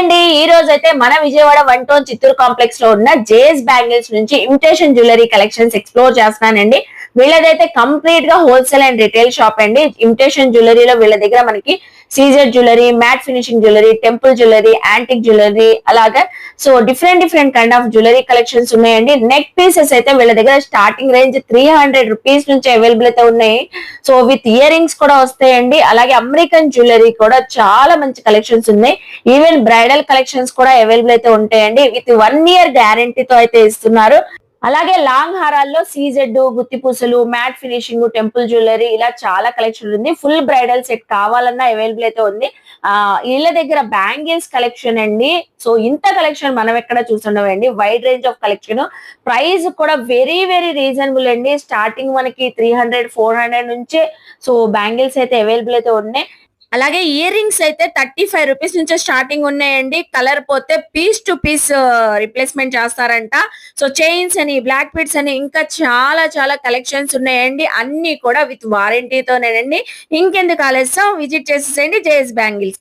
అండి ఈ రోజు అయితే మన విజయవాడ వన్ టోన్ చిత్తూరు కాంప్లెక్స్లో ఉన్న జేఎస్ బ్యాంగిల్స్ నుంచి ఇమిటేషన్ జ్యువెలరీ కలెక్షన్స్ ఎక్స్ప్లోర్ చేస్తున్నానండి. వీళ్ళదైతే కంప్లీట్గా హోల్సేల్ అండ్ రిటైల్ షాప్ అండి. ఇమిటేషన్ జ్యువెలరీలో వీళ్ళ దగ్గర మనకి Caesar jewellery matte finishing jewellery temple jewellery antique jewellery అలాగా so different different kind of jewellery collections ఉన్నాయండి. నెక్ పీసెస్ అయితే వీళ్ళ దగ్గర starting range three hundred rupees నుంచి అవైలబుల్ అయితే ఉన్నాయి. సో విత్ ఇయర్ రింగ్స్ కూడా వస్తాయండి. అలాగే అమెరికన్ జ్యువెలరీ కూడా చాలా మంచి కలెక్షన్స్ ఉన్నాయి. ఈవెన్ బ్రైడల్ కలెక్షన్స్ కూడా అవైలబుల్ అయితే ఉంటాయండి. విత్ వన్ ఇయర్ గ్యారంటీతో అయితే ఇస్తున్నారు. అలాగే లాంగ్ హారాల్లో సీజెడ్ గుత్తి పూసలు మ్యాట్ ఫినిషింగ్ టెంపుల్ జ్యువెలరీ ఇలా చాలా కలెక్షన్ ఉంది ఫుల్ బ్రైడల్ సెట్ కావాలన్నా అవైలబుల్ అయితే ఉంది. ఆ వీళ్ళ దగ్గర బ్యాంగిల్స్ కలెక్షన్ అండి. సో ఇంత కలెక్షన్ మనం ఎక్కడ చూస్తుండవండి wide range of collection. Price కూడా వెరీ వెరీ రీజనబుల్ అండి. స్టార్టింగ్ మనకి త్రీ హండ్రెడ్ ఫోర్ హండ్రెడ్ నుంచే సో బ్యాంగిల్స్ అయితే అవైలబుల్ అయితే ఉన్నాయి. అలాగే ఇయర్ రింగ్స్ అయితే థర్టీ ఫైవ్ రూపీస్ నుంచి స్టార్టింగ్ ఉన్నాయండి. కలర్ పోతే పీస్ టు పీస్ రిప్లేస్మెంట్ చేస్తారంట. సో చైన్స్ అని బ్లాక్ పిట్స్ అని ఇంకా చాలా చాలా కలెక్షన్స్ ఉన్నాయండి. అన్ని కూడా విత్ వారంటీతోనేనండి ఇంకెందుకు ఆలస్యం? విజిట్ చేసేసేయండి. JS bangles.